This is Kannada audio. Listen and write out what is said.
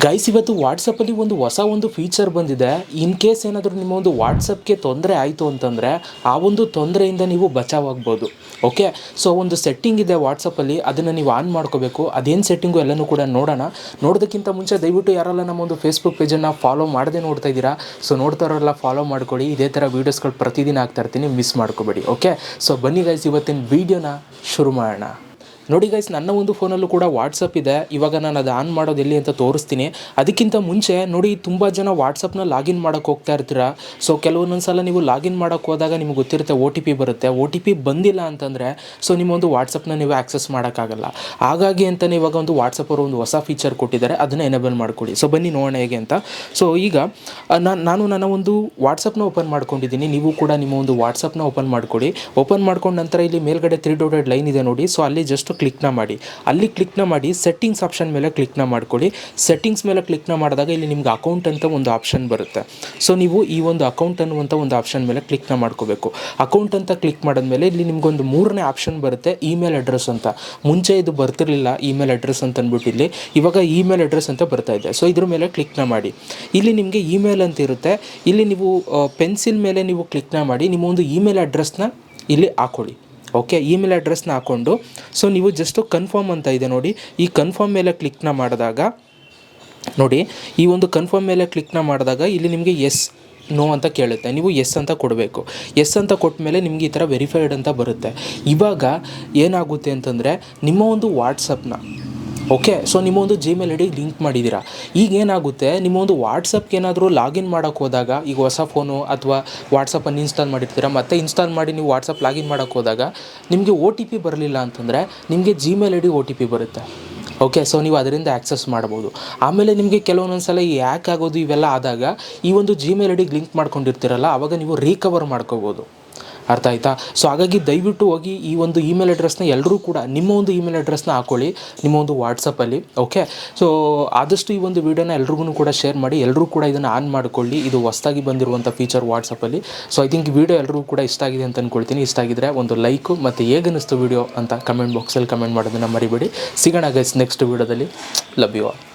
ಗೈಸ್ ಇವತ್ತು ವಾಟ್ಸಪ್ಪಲ್ಲಿ ಒಂದು ಹೊಸ ಒಂದು ಫೀಚರ್ ಬಂದಿದೆ. ಇನ್ ಕೇಸ್ ಏನಾದರೂ ನಿಮ್ಮ ಒಂದು ವಾಟ್ಸಪ್ಗೆ ತೊಂದರೆ ಆಯಿತು ಅಂತಂದರೆ, ಆ ಒಂದು ತೊಂದರೆಯಿಂದ ನೀವು ಬಚಾವಾಗ್ಬೋದು. ಓಕೆ ಸೊ ಒಂದು ಸೆಟ್ಟಿಂಗ್ ಇದೆ ವಾಟ್ಸಪ್ಪಲ್ಲಿ ಅದನ್ನು ನೀವು ಆನ್ ಮಾಡ್ಕೋಬೇಕು. ಅದೇನು ಸೆಟ್ಟಿಂಗು ಎಲ್ಲನೂ ಕೂಡ ನೋಡೋಣ. ನೋಡೋದಕ್ಕಿಂತ ಮುಂಚೆ ದಯವಿಟ್ಟು ಯಾರೆಲ್ಲ ನಮ್ಮ ಒಂದು ಫೇಸ್ಬುಕ್ ಪೇಜನ್ನು ಫಾಲೋ ಮಾಡದೆ ನೋಡ್ತಾ ಇದ್ದೀರಾ ಸೊ ನೋಡ್ತಾರಲ್ಲ ಫಾಲೋ ಮಾಡ್ಕೊಳ್ಳಿ. ಇದೇ ಥರ ವೀಡಿಯೋಸ್ಗಳು ಪ್ರತಿದಿನ ಆಗ್ತಾ ಇರ್ತೀನಿ ಮಿಸ್ ಮಾಡ್ಕೋಬೇಡಿ. ಓಕೆ ಸೊ ಬನ್ನಿ ಗೈಸ್ ಇವತ್ತಿನ ವೀಡಿಯೋನ ಶುರು ಮಾಡೋಣ. ನೋಡಿ ಗೈಸ್ ನನ್ನ ಒಂದು ಫೋನಲ್ಲೂ ಕೂಡ ವಾಟ್ಸಪ್ ಇದೆ. ಇವಾಗ ನಾನು ಅದು ಆನ್ ಮಾಡೋದು ಎಲ್ಲಿ ಅಂತ ತೋರಿಸ್ತೀನಿ. ಅದಕ್ಕಿಂತ ಮುಂಚೆ ನೋಡಿ ತುಂಬ ಜನ ವಾಟ್ಸಪ್ನ ಲಾಗಿನ್ ಮಾಡೋಕ್ಕೆ ಹೋಗ್ತಾ ಇರ್ತೀರಾ? ಸೊ ಕೆಲವೊಂದೊಂದು ಸಲ ನೀವು ಲಾಗಿನ್ ಮಾಡೋಕ್ಕೆ ಹೋದಾಗ ನಿಮ್ಗೆ ಗೊತ್ತಿರುತ್ತೆ ಓ ಟಿ ಪಿ ಬರುತ್ತೆ. ಓ ಟಿ ಪಿ ಬಂದಿಲ್ಲ ಅಂತಂದರೆ ಸೊ ನಿಮ್ಮೊಂದು ವಾಟ್ಸಪ್ನ ನೀವು ಆಕ್ಸೆಸ್ ಮಾಡೋಕ್ಕಾಗಲ್ಲ ಹಾಗಾಗಿ ಅಂತಲೇ ಇವಾಗ ಒಂದು ವಾಟ್ಸಪ್ ಅವರು ಒಂದು ಹೊಸ ಫೀಚರ್ ಕೊಟ್ಟಿದ್ದಾರೆ, ಅದನ್ನು ಎನೇಬಲ್ ಮಾಡಿಕೊಡಿ. ಸೊ ಬನ್ನಿ ನೋಡೋಣ ಹೇಗೆ ಅಂತ. ಸೊ ಈಗ ನಾನು ನಾನು ನನ್ನ ಒಂದು ವಾಟ್ಸಪ್ನ ಓಪನ್ ಮಾಡ್ಕೊಂಡಿದ್ದೀನಿ. ನೀವು ಕೂಡ ನಿಮ್ಮ ಒಂದು ವಾಟ್ಸಪ್ನ ಓಪನ್ ಮಾಡ್ಕೊಡಿ. ಓಪನ್ ಮಾಡ್ಕೊಂಡ ನಂತರ ಇಲ್ಲಿ ಮೇಲ್ಗಡೆ ತ್ರೀ ಡೋಟೆಡ್ ಲೈನ್ ಇದೆ ನೋಡಿ. ಸೊ ಅಲ್ಲಿ ಜಸ್ಟ್ ಕ್ಲಿಕ್ನ ಮಾಡಿ. ಅಲ್ಲಿ ಕ್ಲಿಕ್ನ ಮಾಡಿ ಸೆಟ್ಟಿಂಗ್ಸ್ ಆಪ್ಷನ್ ಮೇಲೆ ಕ್ಲಿಕ್ನ ಮಾಡ್ಕೊಳ್ಳಿ. ಸೆಟ್ಟಿಂಗ್ಸ್ ಮೇಲೆ ಕ್ಲಿಕ್ನ ಮಾಡಿದಾಗ ಇಲ್ಲಿ ನಿಮ್ಗೆ ಅಕೌಂಟ್ ಅಂತ ಒಂದು ಆಪ್ಷನ್ ಬರುತ್ತೆ. ಸೊ ನೀವು ಈ ಒಂದು ಅಕೌಂಟ್ ಅನ್ನುವಂಥ ಒಂದು ಆಪ್ಷನ್ ಮೇಲೆ ಕ್ಲಿಕ್ನ ಮಾಡ್ಕೋಬೇಕು. ಅಕೌಂಟ್ ಅಂತ ಕ್ಲಿಕ್ ಮಾಡಿದ್ಮೇಲೆ ಇಲ್ಲಿ ನಿಮ್ಗೊಂದು ಮೂರನೇ ಆಪ್ಷನ್ ಬರುತ್ತೆ ಇಮೇಲ್ ಅಡ್ರೆಸ್ ಅಂತ. ಮುಂಚೆ ಇದು ಬರ್ತಿರಲಿಲ್ಲ ಇಮೇಲ್ ಅಡ್ರೆಸ್ ಅಂತ ಅಂದ್ಬಿಟ್ಟು ಇಲ್ಲಿ. ಇವಾಗ ಇಮೇಲ್ ಅಡ್ರೆಸ್ ಅಂತ ಬರ್ತಾ ಇದೆ. ಸೊ ಇದ್ರ ಮೇಲೆ ಕ್ಲಿಕ್ನ ಮಾಡಿ. ಇಲ್ಲಿ ನಿಮಗೆ ಇಮೇಲ್ ಅಂತ ಇರುತ್ತೆ. ಇಲ್ಲಿ ನೀವು ಪೆನ್ಸಿಲ್ ಮೇಲೆ ನೀವು ಕ್ಲಿಕ್ನ ಮಾಡಿ, ನಿಮ್ಮ ಒಂದು ಇಮೇಲ್ ಅಡ್ರೆಸ್ನ ಇಲ್ಲಿ ಹಾಕೊಳ್ಳಿ. ಓಕೆ ಇಮೇಲ್ ಅಡ್ರೆಸ್ನ ಹಾಕ್ಕೊಂಡು ಸೊ ನೀವು ಜಸ್ಟು ಕನ್ಫರ್ಮ್ ಅಂತ ಇದೆ ನೋಡಿ. ಈ ಕನ್ಫರ್ಮ್ ಮೇಲೆ ಕ್ಲಿಕ್ನ ಮಾಡಿದಾಗ, ನೋಡಿ, ಈ ಒಂದು ಕನ್ಫರ್ಮ್ ಮೇಲೆ ಕ್ಲಿಕ್ನ ಮಾಡಿದಾಗ ಇಲ್ಲಿ ನಿಮಗೆ ಎಸ್ ನೋ ಅಂತ ಕೇಳುತ್ತೆ. ನೀವು ಎಸ್ ಅಂತ ಕೊಡಬೇಕು. ಎಸ್ ಅಂತ ಕೊಟ್ಟ ಮೇಲೆ ನಿಮಗೆ ಈ ಥರ ವೆರಿಫೈಡ್ ಅಂತ ಬರುತ್ತೆ. ಇವಾಗ ಏನಾಗುತ್ತೆ ಅಂತಂದರೆ, ನಿಮ್ಮ ಒಂದು ವಾಟ್ಸಪ್ನ ಓಕೆ ಸೊ ನಿಮ್ಮ ಒಂದು ಜಿಮೇಲ್ ಐ ಡಿ ಲಿಂಕ್ ಮಾಡಿದ್ದೀರಾ. ಈಗ ಏನಾಗುತ್ತೆ ನಿಮ್ಮ ಒಂದು ವಾಟ್ಸಪ್ಗೆ ಏನಾದರೂ ಲಾಗಿನ್ ಮಾಡೋಕ್ಕೆ ಹೋದಾಗ, ಈಗ ಹೊಸ ಫೋನು ಅಥವಾ ವಾಟ್ಸಪ್ಪನ್ನು ಇನ್ಸ್ಟಾಲ್ ಮಾಡಿರ್ತೀರ, ಮತ್ತೆ ಇನ್ಸ್ಟಾಲ್ ಮಾಡಿ ನೀವು ವಾಟ್ಸಪ್ ಲಾಗಿನ್ ಮಾಡೋಕ್ಕೆ ಹೋದಾಗ, ನಿಮಗೆ ಒ ಟಿ ಪಿ ಬರಲಿಲ್ಲ ಅಂತಂದರೆ ನಿಮಗೆ Gmail I D O T P ಬರುತ್ತೆ. ಓಕೆ ಸೊ ನೀವು ಅದರಿಂದ ಆ್ಯಕ್ಸಸ್ ಮಾಡ್ಬೋದು ಆಮೇಲೆ ನಿಮಗೆ ಕೆಲವೊಂದೊಂದು ಸಲ ಆಗೋದು ಇವೆಲ್ಲ ಆದಾಗ, ಈ ಒಂದು ಜಿಮೇಲ್ ಐ ಡಿಗೆ ಲಿಂಕ್ ಮಾಡ್ಕೊಂಡಿರ್ತೀರಲ್ಲ ಆವಾಗ ನೀವು ರೀಕವರ್ ಮಾಡ್ಕೋಬೋದು ಅರ್ಥ ಆಯ್ತಾ? ಸೊ ಹಾಗಾಗಿ ದಯವಿಟ್ಟು ಹೋಗಿ ಈ ಒಂದು ಇಮೇಲ್ ಅಡ್ರೆಸ್ನ ಎಲ್ಲರೂ ಕೂಡ, ನಿಮ್ಮ ಒಂದು ಇಮೇಲ್ ಅಡ್ರೆಸ್ನ ಹಾಕೊಳ್ಳಿ, ನಿಮ್ಮ ಒಂದು ವಾಟ್ಸಪ್ಪಲ್ಲಿ ಓಕೆ ಸೊ ಆದಷ್ಟು ಈ ಒಂದು ವೀಡಿಯೋನ ಎಲ್ರಿಗೂ ಕೂಡ ಶೇರ್ ಮಾಡಿ ಎಲ್ಲರೂ ಕೂಡ ಇದನ್ನು ಆನ್ ಮಾಡಿಕೊಳ್ಳಿ. ಇದು ಹೊಸದಾಗಿ ಬಂದಿರುವಂಥ ಫೀಚರ್ ವಾಟ್ಸಪ್ಪಲ್ಲಿ ಸೊ ಐ ಥಿಂಕ್ ವಿಡಿಯೋ ಎಲ್ಲರಿಗೂ ಕೂಡ ಇಷ್ಟ ಆಗಿದೆ ಅಂತ ಅಂದ್ಕೊಳ್ತೀನಿ ಇಷ್ಟ ಆಗಿದ್ರೆ ಒಂದು ಲೈಕು ಮತ್ತು ಹೇಗನ್ನಿಸ್ತು ವೀಡಿಯೋ ಅಂತ ಕಮೆಂಟ್ ಬಾಕ್ಸಲ್ಲಿ ಕಮೆಂಟ್ ಮಾಡೋದನ್ನು ಮರಿಬೇಡಿ. ಸಿಗೋಣ ಗೈಸ್ ನೆಕ್ಸ್ಟ್ ವೀಡಿಯೋದಲ್ಲಿ ಲವ್